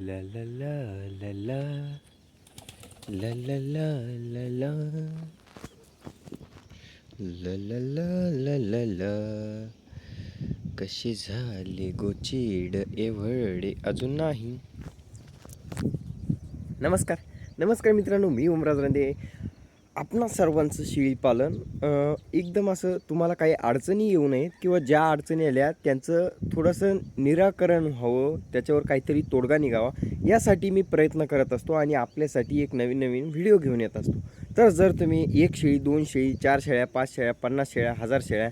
La la la la la. La la la la la. La la la la la la. कशी झाली गोचीड एवढे अजून नाही? नमस्कार. नमस्कार मित्रांनो मी ओमराज रंदे. आपणा सर्वांचं शेळीपालन एकदम असं तुम्हाला काही अडचणी येऊ नयेत किंवा ज्या अडचणी आल्या त्यांचं थोडंसं निराकरण व्हावं त्याच्यावर काहीतरी तोडगा निघावा यासाठी मी प्रयत्न करत असतो आणि आपल्यासाठी एक नवीन नवीन व्हिडिओ घेऊन येत असतो. तर जर तुम्ही एक शेळी दोन शेळी चार शेळ्या पाच शेळ्या पन्नास शेळ्या हजार शेळ्या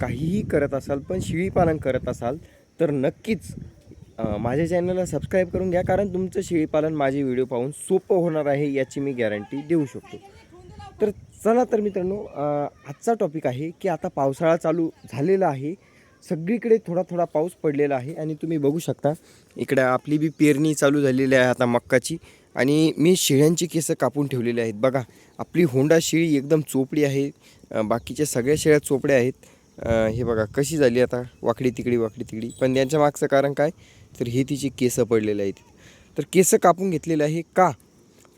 काहीही करत असाल पण शेळीपालन करत असाल तर नक्कीच माझ्या चॅनलला सबस्क्राईब करून घ्या कारण तुमचं शेळीपालन माझे व्हिडिओ पाहून सोपं होणार आहे याची मी गॅरंटी देऊ शकतो. तर चला तर मित्रांनो आजचा टॉपिक आहे की आता पावसाळा चालू झालेला आहे. सगळीकडे थोडा थोडा पाऊस पडलेला आहे आणि तुम्ही बघू शकता इकडं आपली बी पेरणी चालू झालेली आहे आता मक्काची. आणि मी शेळ्यांची केसं कापून ठेवलेली आहेत. बघा आपली होंडा शेळी एकदम चोपडी आहे. बाकीच्या सगळ्या शेळ्या चोपड्या आहेत. हे बघा कशी झाली आता? वाकडी तिकडी वाकडी तिकडी. पण त्यांच्या मागचं कारण काय? तर हे तिचे केसं पडलेले आहेत. तर केसं कापून घेतलेलं आहे का?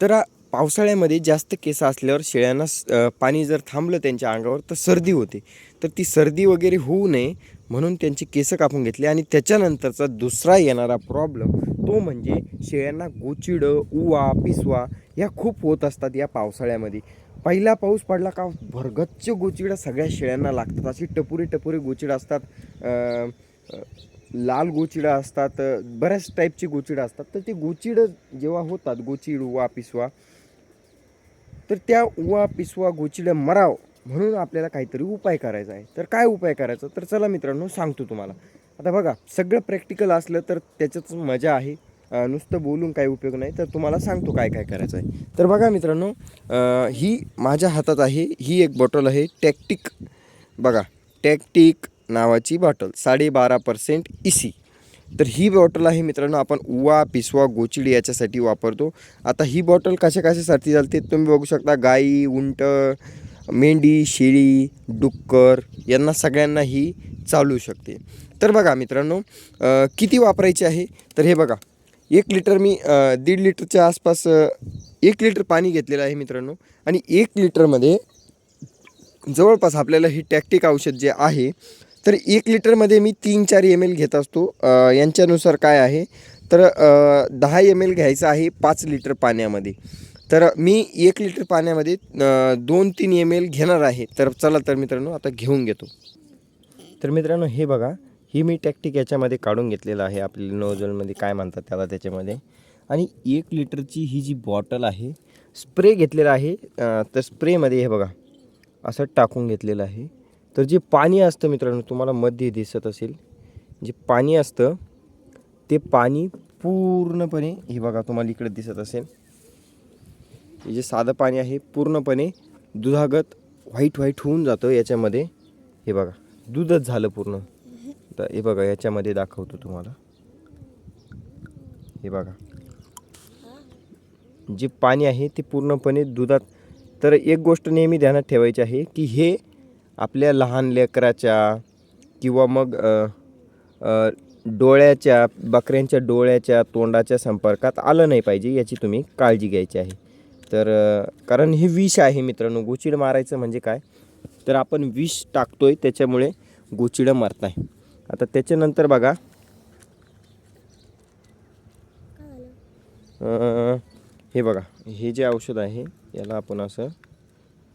तर पावसाळ्यामध्ये जास्त केसं असल्यावर शेळ्यांना स- पाणी जर थांबलं त्यांच्या अंगावर तर सर्दी होते. तर ती सर्दी वगैरे होऊ नये म्हणून त्यांची केसं कापून घेतली आणि त्याच्यानंतरचा दुसरा येणारा प्रॉब्लेम तो म्हणजे शेळ्यांना गोचिडं उवा पिसवा ह्या खूप होत असतात या पावसाळ्यामध्ये. पहिला पाऊस पडला का भरगच्च गोचिडं सगळ्या शेळ्यांना लागतात. अशी टपुरे टपुरे गोचिडा असतात लाल गोचिडं असतात बऱ्याच टाईपची गोचिडं असतात. तर ते गोचिडं जेव्हा होतात गोचिड उवा पिसवा तर त्या उवा पिसवा गोचिडं मराव म्हणून आपल्याला काहीतरी उपाय करायचा आहे. तर काय उपाय करायचा? तर चला मित्रांनो सांगतो तुम्हाला. आता बघा सगळं प्रॅक्टिकल असलं तर त्याच्याच मजा आहे. नुसतं बोलून काही उपयोग नाही. तर तुम्हाला सांगतो काय काय करायचं आहे. तर बघा मित्रांनो ही माझ्या हातात आहे. ही एक बॉटल आहे टॅक्टिक बघा टॅक्टिक नावाची बॉटल साडेबारा पर्सेंट इसी तर ही बॉटल आहे मित्रांनो आपण उवा पिसवा गोचिडी याच्यासाठी वापरतो. आता ही बॉटल कशा कशासाठी चालते तुम्ही बघू शकता. गाई उंट मेंढी शेळी डुक्कर यांना सगळ्यांना ही चालू शकते. तर बघा मित्रांनो किती वापरायची आहे? तर हे बघा एक लिटर मी दीड लिटरच्या आसपास एक लिटर पाणी घेतलेलं आहे मित्रांनो. आणि एक लिटरमध्ये जवळपास आपल्याला ही टॅक्टिक औषध जे आहे तर एक लिटरमध्ये मी तीन चार एम एल घेत असतो. यांच्यानुसार काय आहे? तर दहा एम एल घ्यायचं आहे पाच लिटर पाण्यामध्ये. तर मी एक लिटर पाण्यामध्ये दोन तीन एम एल घेणार आहे. तर चला तर मित्रांनो आता घेऊन घेतो. तर मित्रांनो हे बघा ही मी टॅक्टिक याच्यामध्ये काढून घेतलेलं आहे. आपली नोजलमध्ये काय म्हणतात त्याला त्याच्यामध्ये. आणि एक लिटरची ही जी बॉटल आहे स्प्रे घेतलेला आहे. तर स्प्रेमध्ये हे बघा असं टाकून घेतलेलं आहे. तर जे पाणी असतं मित्रांनो तुम्हाला मध्ये दिसत असेल जे पाणी असतं ते पाणी पूर्णपणे हे बघा तुम्हाला इकडे दिसत असेल. हे जे साधं पाणी आहे पूर्णपणे दुधागत व्हाईट व्हाईट होऊन जातं याच्यामध्ये. हे बघा दूधच झालं पूर्ण. तर हे बघा याच्यामध्ये दाखवतो तुम्हाला. हे बघा. जे पाणी आहे ते पूर्णपणे दुधात. तर एक गोष्ट नेहमी ध्यानात ठेवायची आहे की हे आपल्या लहान लेकराच्या किंवा मग डोळ्याच्या बकऱ्यांच्या डोळ्याच्या तोंडाच्या संपर्कात आलं नाही पाहिजे याची तुम्ही काळजी घ्यायची आहे. तर कारण हे विष आहे मित्रांनो गोचिड मारायचं म्हणजे काय? तर आपण विष टाकतोय त्याच्यामुळे गोचिडं मरत आहे आता त्याच्यानंतर बघा. हे बघा हे जे औषध आहे याला आपण असं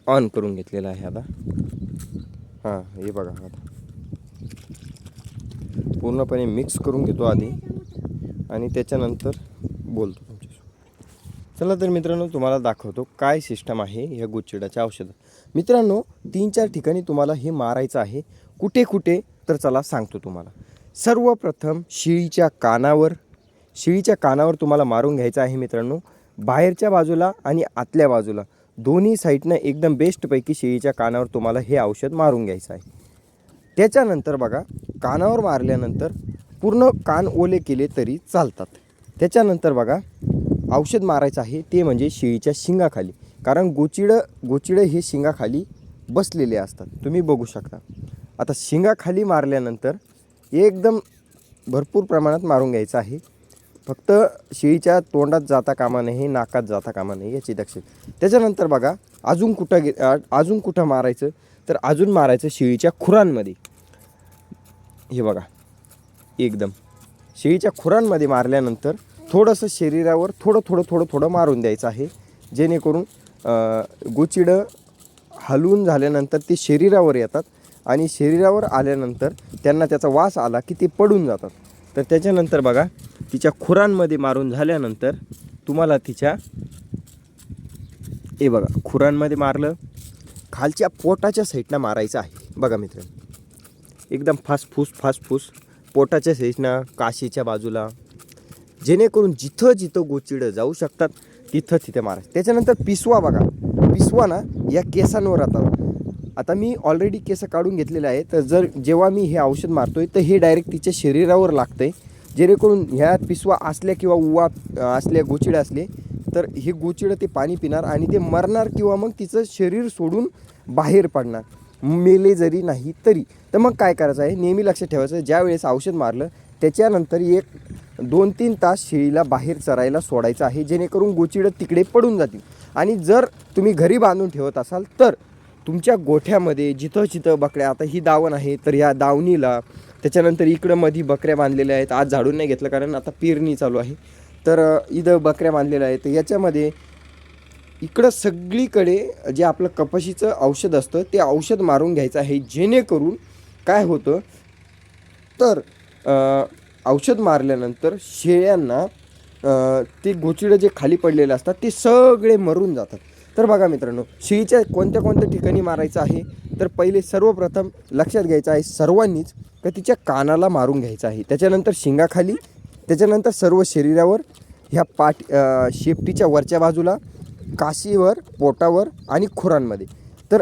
ऑन करून घेतलेलं आहे आता. हां हे बघा आता. पूर्णपणे मिक्स करून घेतो आधी आणि त्याच्यानंतर बोलतो तुमच्यासोबत चला तर मित्रांनो तुम्हाला दाखवतो काय सिस्टम आहे ह्या गुच्छिडाच्या औषधात मित्रांनो तीन चार ठिकाणी तुम्हाला हे मारायचं आहे. कुठे कुठे तर चला सांगतो तुम्हाला. सर्वप्रथम शिळीच्या कानावर शिळीच्या कानावर तुम्हाला मारून घ्यायचं आहे मित्रांनो. बाहेरच्या बाजूला आणि आतल्या बाजूला. दोन्ही साईडनं एकदम बेस्टपैकी शेळीच्या कानावर तुम्हाला हे औषध मारून घ्यायचं आहे. त्याच्यानंतर बघा कानावर मारल्यानंतर पूर्ण कान ओले केले तरी चालतात. त्याच्यानंतर बघा औषध मारायचं आहे ते म्हणजे शेळीच्या शिंगाखाली. कारण गोचिडं गोचिडं हे शिंगाखाली बसलेले असतात. तुम्ही बघू शकता. आता शिंगाखाली मारल्यानंतर एकदम भरपूर प्रमाणात मारून घ्यायचं आहे. फक्त शेळीच्या तोंडात जाता कामा नये नाकात जाता कामा नये याची दक्षता त्याच्यानंतर बघा अजून कुठं गे अजून कुठं मारायचं? तर अजून मारायचं शेळीच्या खुरांमध्ये. हे बघा एकदम. शेळीच्या खुरांमध्ये मारल्यानंतर थोडंसं शरीरावर थोडं थोडं थोडं थोडं मारून द्यायचं आहे. जेणेकरून गुचिडं गोचिडं हलवून झाल्यानंतर ते शरीरावर येतात आणि शरीरावर आल्यानंतर त्यांना त्याचा वास आला की ते पडून जातात. तर त्याच्यानंतर बघा तिच्या खुरांमध्ये मारून झाल्यानंतर तुम्हाला तिच्या हे बघा खुरांमध्ये मारलं. खालच्या पोटाच्या साईडनं मारायचं आहे. बघा मित्र एकदम फासफूस फासफूस पोटाच्या साईडनं काशीच्या बाजूला. जेणेकरून जिथं जिथं गोचिडं जाऊ शकतात तिथं तिथे मारायचं. त्याच्यानंतर पिसवा बघा. पिसवा ना या केसांवर आता. आता मी ऑलरेडी केस काढून घेतलेले आहे तर जर जेव्हा मी हे औषध मारतोय तर हे डायरेक्ट तिच्या शरीरावर लागतं आहे जेणेकरून ह्या पिसवा असल्या किंवा उवा असल्या गोचिडे असले तर हे गोचिडं ते पाणी पिणार आणि ते मरणार किंवा मग तिचं शरीर सोडून बाहेर पडणार. मेले जरी नाही तरी. तर मग काय करायचं आहे? नेहमी लक्षात ठेवायचं. ज्या वेळेस औषध मारलं त्याच्यानंतर एक दोन तीन तास शेळीला बाहेर चरायला सोडायचं आहे. जेणेकरून गोचिडं तिकडे पडून जातील. आणि जर तुम्ही घरी बांधून ठेवत असाल तर तुमच्या गोठ्यामध्ये जिथं जिथं बकड्या आता ही दावण आहे तर ह्या दावणीला त्याच्यानंतर इकडं मधी बकऱ्या बांधलेल्या आहेत. आज झाडून नाही घेतलं कारण आता पेरणी चालू आहे. तर इथं बकऱ्या बांधलेल्या आहेत. याच्यामध्ये इकडं सगळीकडे जे आपलं कपाशीचं औषध असतं ते औषध मारून घ्यायचं आहे. जेणेकरून काय होतं? तर औषध मारल्यानंतर शेळ्यांना ते गोचिडं जे खाली पडलेले असतात ते सगळे मरून जातात. तर बघा मित्रांनो शिळीच्या कोणत्या कोणत्या ठिकाणी मारायचं आहे? तर पहिले सर्वप्रथम लक्षात घ्यायचं आहे सर्वांनीच का तिच्या कानाला मारून घ्यायचं आहे. त्याच्यानंतर शिंगाखाली त्याच्यानंतर सर्व शरीरावर ह्या पाठ शेपटीच्या वरच्या बाजूला काशीवर पोटावर आणि खुरांमध्ये. तर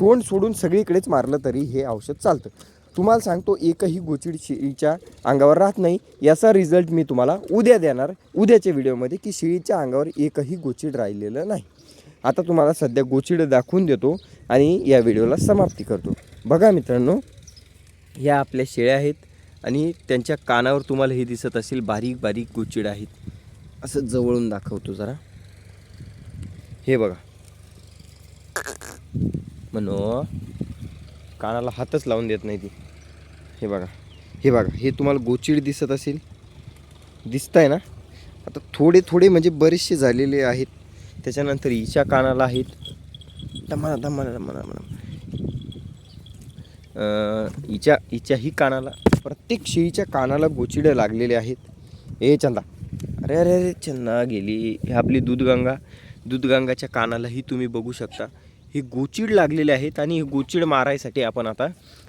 तोंड सोडून सगळीकडेच मारलं तरी हे औषध चालतं. तुम्हाला सांगतो एकही गोचिड शेळीच्या अंगावर राहत नाही. याचा रिझल्ट मी तुम्हाला उद्या देणार. उद्याच्या व्हिडिओमध्ये की शेळीच्या अंगावर एकही गोचिड राहिलेलं नाही. आता तुम्हाला सध्या गोचिड दाखवून देतो आणि या व्हिडिओला समाप्ती करतो. बघा मित्रांनो ह्या आपल्या शेळ्या आहेत आणि त्यांच्या कानावर तुम्हाला हे दिसत असेल बारीक बारीक गोचिड आहेत. असं जवळून दाखवतो जरा. हे बघा. म्हणो कानाला हातच लावून देत नाही ती. हे बघा हे बघा हे तुम्हाला गोचिड दिसत असेल. दिसत आहे ना? आता थोडे थोडे म्हणजे बरेचसे झालेले आहेत. त्याच्यानंतर हिच्या कानाला आहेत. दमा दमा दमा म्हणा हिच्या हिच्याही कानाला प्रत्येक शेळीच्या कानाला गोचिडं लागलेले आहेत. ए चंदा. अरे अरे अरे चंदा गेली. आपली दूधगंगा दूधगंगाच्या कानालाही तुम्ही बघू शकता. हे गोचिड लागलेले आहेत आणि हे गोचिड मारायसाठी आपण आता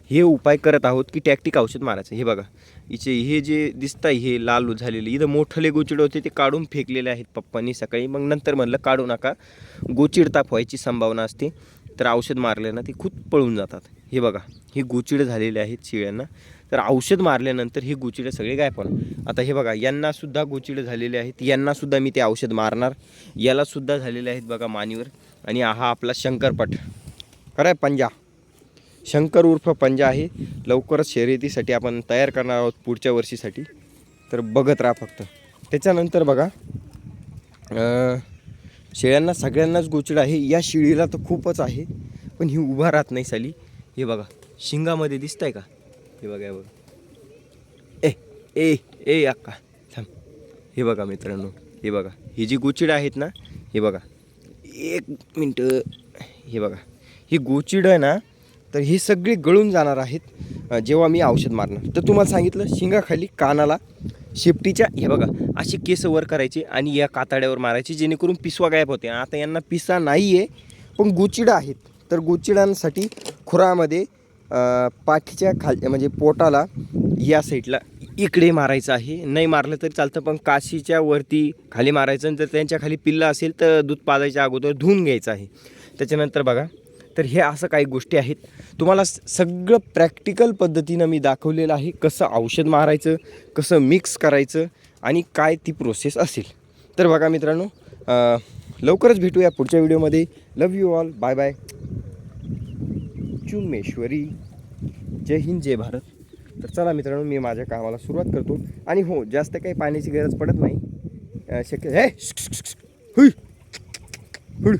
हे उपाय करत आहोत की टॅक्टिक औषध मारायचं. हे बघा हिचे हे जे दिसत आहे हे लाल झालेले इथं मोठले गोचिड होते ते काढून फेकलेले आहेत पप्पांनी सकाळी. मग नंतर म्हणलं काढू नका. गोचिड ताप व्हायची संभावना असते तर औषध मारल्यानं ते खूप पळून जातात. हे बघा हे गोचिड झालेले आहेत शेळ्यांना. तर औषध मारल्यानंतर हे गोचिडं सगळे गायब होणार. आता हे बघा यांनासुद्धा गोचिडं झालेले आहेत. यांनासुद्धा मी ते औषध मारणार. यालासुद्धा झालेले आहेत बघा मानीवर. आणि हा आपला शंकरपट. खरं पंजा. शंकर उर्फ पंजा आहे. लवकरच शर्यतीसाठी आपण तयार करणार आहोत पुढच्या वर्षीसाठी. तर बघत राहा फक्त. त्याच्यानंतर बघा शेळ्यांना सगळ्यांनाच गोचिड आहे. या शिळीला तर खूपच आहे. पण ही उभा राहत नाही साली. हे बघा शिंगामध्ये दिसत आहे का? हे बघा हे बघा. ए ए ए अक्का थांब. हे बघा मित्रांनो हे बघा. ही जी गोचिड आहेत ना हे बघा. एक मिनटं हे बघा. ही गोचिड आहे ना तर ही सगळी गळून जाणार आहेत जेव्हा मी औषध मारणार. तर तुम्हाला सांगितलं शिंगाखाली कानाला शेपटीच्या हे बघा असे केस वर करायचे आणि या कातड्यावर मारायचे जेणेकरून पिसवा गायब होते. आता यांना पिसा नाही आहे पण गोचिडं आहेत. तर गोचिडांसाठी खुरामध्ये पाठीच्या खाल म्हणजे पोटाला या साईडला इकडे मारायचं आहे. नाही मारलं तरी चालतं पण काशीच्या वरती खाली मारायचं आणि जर त्यांच्या खाली पिल्ला असेल तर दूध पाजायच्या अगोदर धुवून घ्यायचं आहे. त्याच्यानंतर बघा. तर हे असं काही गोष्टी आहेत. तुम्हाला सगळं प्रॅक्टिकल पद्धतीनं मी दाखवलेलं आहे. कसं औषध मारायचं कसं मिक्स करायचं आणि काय ती प्रोसेस असेल. तर बघा मित्रांनो लवकरच भेटूया पुढच्या व्हिडिओमध्ये. Love you all bye bye चुमेश्वरी जय हिंद जय भारत. तर चला मित्रांनो मी माझ्या कामाला सुरुवात करतो. आणि हो जास्त काही पाण्याची गरज पडत नाही. शक्य हे हुई. हुड.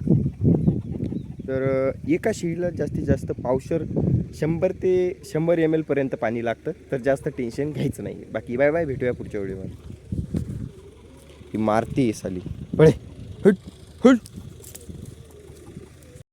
तर एका शिडीला जास्तीत जास्त पावशर शंभर ते शंभर एम एलपर्यंत पाणी लागतं. तर जास्त टेन्शन घ्यायचं नाही. बाकी बाय बाय भेटूया पुढच्या वेळेवर ती मारती साली. पळे.